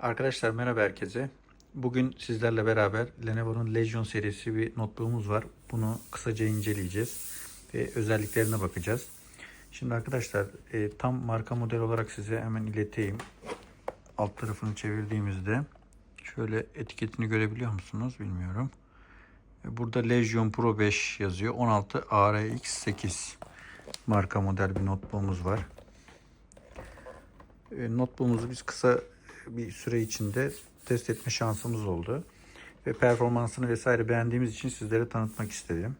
Arkadaşlar merhaba herkese. Bugün sizlerle beraber Lenovo'nun Legion serisi bir notebook'umuz var. Bunu kısaca inceleyeceğiz ve özelliklerine bakacağız. Şimdi arkadaşlar e, tam marka model olarak size hemen ileteyim. Alt tarafını çevirdiğimizde şöyle etiketini görebiliyor musunuz bilmiyorum. E, Burada Legion Pro 5 yazıyor. 16 ARX8 marka model bir notebook'umuz var. E, Notebook'umuzu biz kısa bir süre içinde test etme şansımız oldu. Ve performansını vesaire beğendiğimiz için sizlere tanıtmak istedim.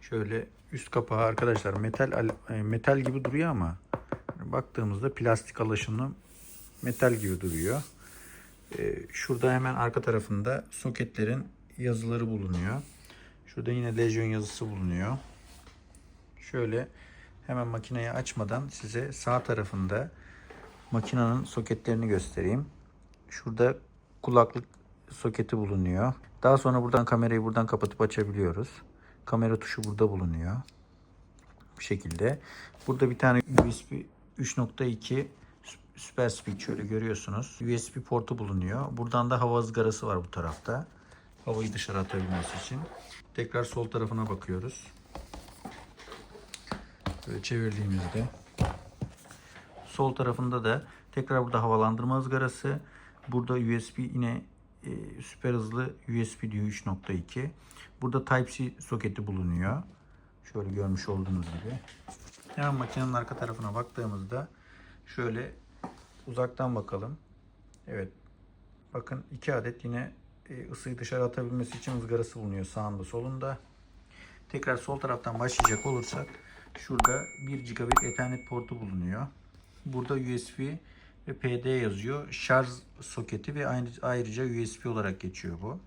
Şöyle üst kapağı arkadaşlar metal al- e, metal gibi duruyor ama baktığımızda plastik alaşımlı metal gibi duruyor. E, Şurada hemen arka tarafında soketlerin yazıları bulunuyor. Şurada yine Legion yazısı bulunuyor. Şöyle hemen makineyi açmadan size sağ tarafında makinenin soketlerini göstereyim. Şurada kulaklık soketi bulunuyor. Daha sonra buradan kamerayı buradan kapatıp açabiliyoruz. Kamera tuşu burada bulunuyor. Bu şekilde. Burada bir tane USB 3.2 Super Speak şöyle görüyorsunuz. USB portu bulunuyor. Buradan da hava ızgarası var bu tarafta. Havayı dışarı atabilmesi için. Tekrar sol tarafına bakıyoruz. Böyle çevirdiğimizde sol tarafında da tekrar burada havalandırma ızgarası. Burada USB yine e, süper hızlı USB diyor 3.2. Burada Type-C soketi bulunuyor. Şöyle görmüş olduğunuz gibi. Hemen makinenin arka tarafına baktığımızda şöyle uzaktan bakalım. Evet. Bakın iki adet yine e, ısıyı dışarı atabilmesi için ızgarası bulunuyor sağında solunda. Tekrar sol taraftan başlayacak olursak şurada 1 gigabit ethernet portu bulunuyor. Burada USB ve PD yazıyor. Şarj soketi ve ayrıca USB olarak geçiyor bu.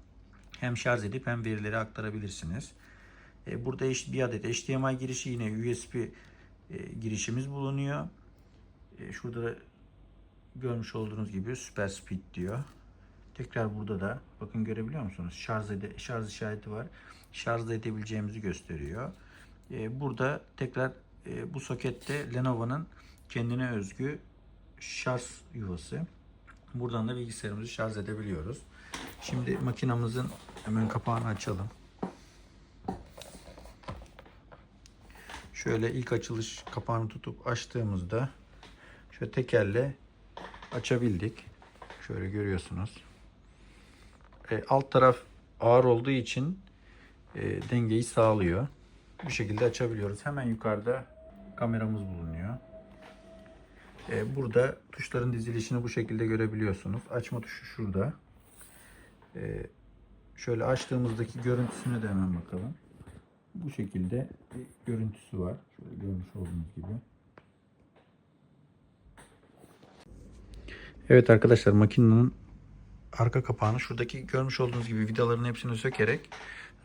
Hem şarj edip hem verileri aktarabilirsiniz. E, Burada bir adet HDMI girişi yine USB e, girişimiz bulunuyor. E, Şurada da görmüş olduğunuz gibi Super Speed diyor. Tekrar burada da bakın görebiliyor musunuz? Şarj, ede, şarj işareti var. Şarj edebileceğimizi gösteriyor. Ee, burada tekrar e, bu sokette Lenovo'nun kendine özgü şarj yuvası. Buradan da bilgisayarımızı şarj edebiliyoruz. Şimdi makinamızın hemen kapağını açalım. Şöyle ilk açılış kapağını tutup açtığımızda şöyle tekerle açabildik. Şöyle görüyorsunuz. E, alt taraf ağır olduğu için e, dengeyi sağlıyor. Bu şekilde açabiliyoruz. Hemen yukarıda kameramız bulunuyor. E, burada tuşların dizilişini bu şekilde görebiliyorsunuz. Açma tuşu şurada. E, şöyle açtığımızdaki görüntüsüne de hemen bakalım. Bu şekilde bir görüntüsü var. Şöyle görmüş olduğunuz gibi. Evet arkadaşlar makinenin arka kapağını şuradaki görmüş olduğunuz gibi vidaların hepsini sökerek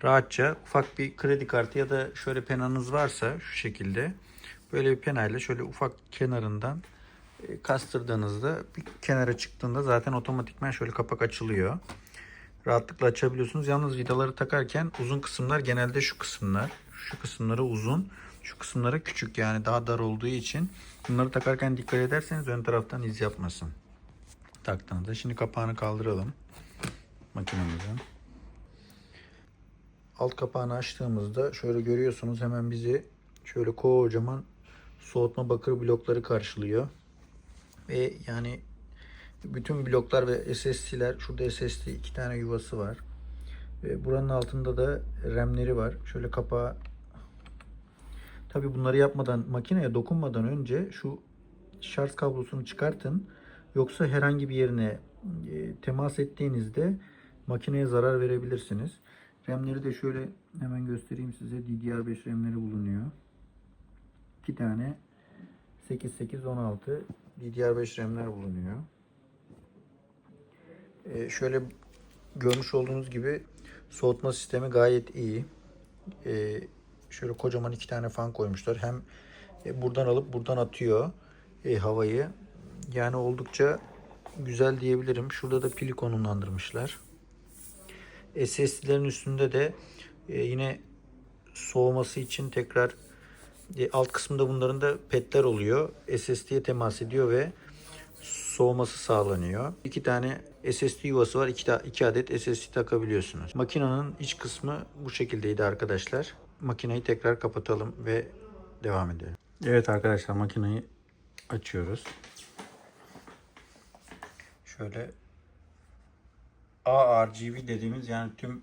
rahatça ufak bir kredi kartı ya da şöyle penanız varsa şu şekilde böyle bir penayla şöyle ufak kenarından e, kastırdığınızda bir kenara çıktığında zaten otomatikman şöyle kapak açılıyor. Rahatlıkla açabiliyorsunuz. Yalnız vidaları takarken uzun kısımlar genelde şu kısımlar. Şu kısımları uzun. Şu kısımları küçük yani daha dar olduğu için bunları takarken dikkat ederseniz ön taraftan iz yapmasın taktığınızda. Şimdi kapağını kaldıralım makinemizin. Alt kapağını açtığımızda şöyle görüyorsunuz hemen bizi şöyle kocaman soğutma bakır blokları karşılıyor. Ve yani bütün bloklar ve SSD'ler şurada SSD iki tane yuvası var. Ve buranın altında da RAM'leri var. Şöyle kapağı Tabi bunları yapmadan makineye dokunmadan önce şu şarj kablosunu çıkartın. Yoksa herhangi bir yerine e, temas ettiğinizde makineye zarar verebilirsiniz. RAM'leri de şöyle hemen göstereyim size. DDR5 RAM'leri bulunuyor. 2 tane 8816 DDR5 RAM'ler bulunuyor. E, şöyle görmüş olduğunuz gibi soğutma sistemi gayet iyi. E, şöyle kocaman iki tane fan koymuşlar. Hem e, buradan alıp buradan atıyor e, havayı. Yani oldukça güzel diyebilirim. Şurada da pili konumlandırmışlar. SSD'lerin üstünde de e, yine soğuması için tekrar E, alt kısmında bunların da petler oluyor. SSD'ye temas ediyor ve soğuması sağlanıyor. İki tane SSD yuvası var. İki, iki adet SSD takabiliyorsunuz. Makinenin iç kısmı bu şekildeydi arkadaşlar. Makineyi tekrar kapatalım ve devam edelim. Evet arkadaşlar makineyi açıyoruz. Şöyle ARGB dediğimiz yani tüm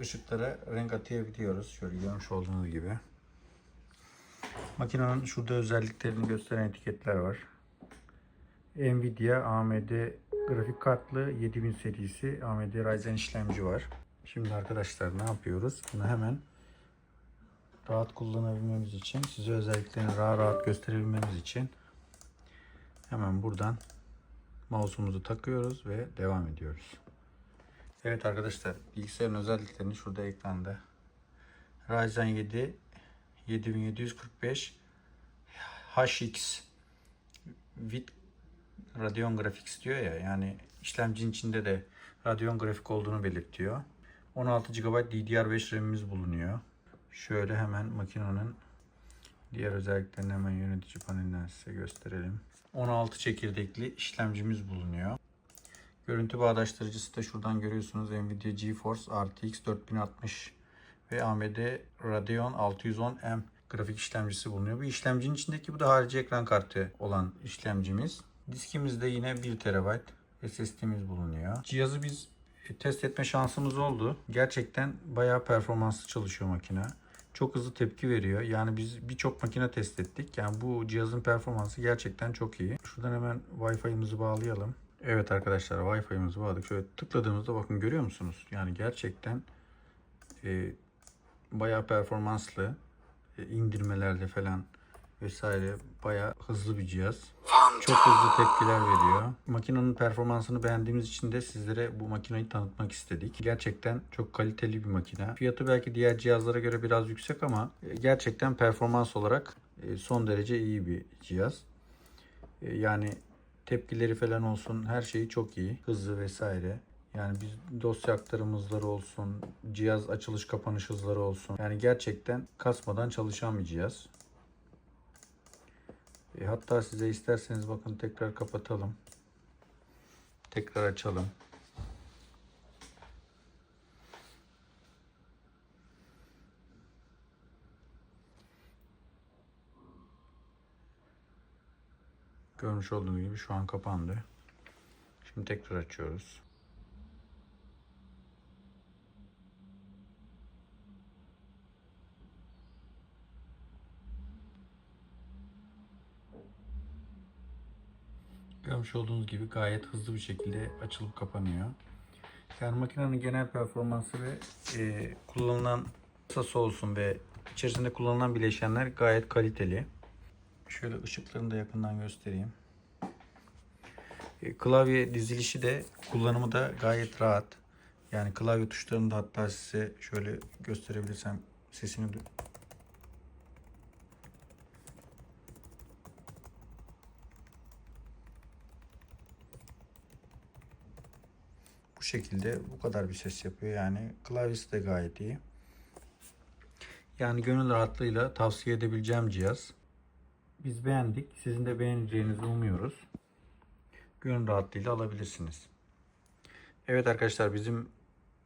ışıklara renk atayabiliyoruz. Şöyle görmüş olduğunuz gibi. Makinenin şurada özelliklerini gösteren etiketler var. Nvidia AMD grafik kartlı 7000 serisi AMD Ryzen işlemci var. Şimdi arkadaşlar ne yapıyoruz? Bunu hemen rahat kullanabilmemiz için, size özelliklerini rahat rahat gösterebilmemiz için hemen buradan mouse'umuzu takıyoruz ve devam ediyoruz. Evet arkadaşlar bilgisayarın özelliklerini şurada ekranda. Ryzen 7 7745 HX with Radeon Graphics diyor ya yani işlemcinin içinde de Radeon grafik olduğunu belirtiyor. 16 GB DDR5 RAM'imiz bulunuyor. Şöyle hemen makinenin diğer özelliklerini hemen yönetici panelinden size gösterelim. 16 çekirdekli işlemcimiz bulunuyor. Görüntü bağdaştırıcısı da şuradan görüyorsunuz. Nvidia GeForce RTX 4060 ve AMD Radeon 610M grafik işlemcisi bulunuyor. Bu işlemcinin içindeki bu da harici ekran kartı olan işlemcimiz. Diskimizde yine 1 TB SSD'miz bulunuyor. Cihazı biz e, test etme şansımız oldu. Gerçekten bayağı performanslı çalışıyor makine. Çok hızlı tepki veriyor. Yani biz birçok makine test ettik. Yani bu cihazın performansı gerçekten çok iyi. Şuradan hemen Wi-Fi'mizi bağlayalım. Evet arkadaşlar Wi-Fi'mizi bağladık. Şöyle tıkladığımızda bakın görüyor musunuz? Yani gerçekten e, bayağı performanslı. E, indirmelerde falan vesaire bayağı hızlı bir cihaz. Çok hızlı tepkiler veriyor. Makinenin performansını beğendiğimiz için de sizlere bu makineyi tanıtmak istedik. Gerçekten çok kaliteli bir makine. Fiyatı belki diğer cihazlara göre biraz yüksek ama e, gerçekten performans olarak e, son derece iyi bir cihaz. E, Yani tepkileri falan olsun her şeyi çok iyi. Hızlı vesaire. Yani biz dosya aktarımızları olsun, cihaz açılış kapanış hızları olsun. Yani gerçekten kasmadan çalışan bir cihaz. E, hatta size isterseniz bakın tekrar kapatalım. Tekrar açalım. Görmüş olduğunuz gibi şu an kapandı. Şimdi tekrar açıyoruz. Görmüş olduğunuz gibi gayet hızlı bir şekilde açılıp kapanıyor. Yani makinenin genel performansı ve e, kullanılan kasası olsun ve içerisinde kullanılan bileşenler gayet kaliteli. Şöyle ışıklarını da yakından göstereyim. E, klavye dizilişi de kullanımı da gayet rahat. Yani klavye tuşlarını da hatta size şöyle gösterebilirsem sesini bu şekilde bu kadar bir ses yapıyor. Yani klavyesi de gayet iyi. Yani gönül rahatlığıyla tavsiye edebileceğim cihaz. Biz beğendik. Sizin de beğeneceğinizi umuyoruz. Gönül rahatlığıyla alabilirsiniz. Evet arkadaşlar bizim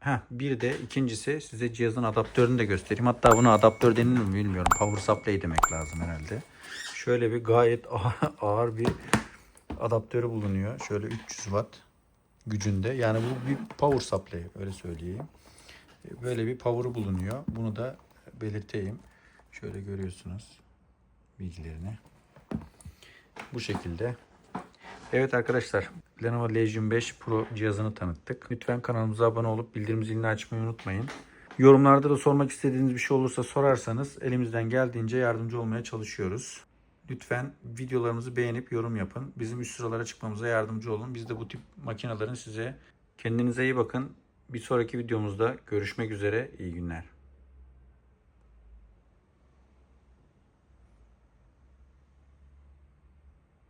Heh, bir de ikincisi size cihazın adaptörünü de göstereyim. Hatta bunu adaptör denir mi bilmiyorum. Power supply demek lazım herhalde. Şöyle bir gayet ağır bir adaptörü bulunuyor. Şöyle 300 watt gücünde. Yani bu bir power supply öyle söyleyeyim. Böyle bir power'ı bulunuyor. Bunu da belirteyim. Şöyle görüyorsunuz bilgilerini. Bu şekilde. Evet arkadaşlar Lenovo Legion 5 Pro cihazını tanıttık. Lütfen kanalımıza abone olup bildirim zilini açmayı unutmayın. Yorumlarda da sormak istediğiniz bir şey olursa sorarsanız elimizden geldiğince yardımcı olmaya çalışıyoruz. Lütfen videolarımızı beğenip yorum yapın. Bizim üst sıralara çıkmamıza yardımcı olun. Biz de bu tip makinelerin size kendinize iyi bakın. Bir sonraki videomuzda görüşmek üzere. İyi günler.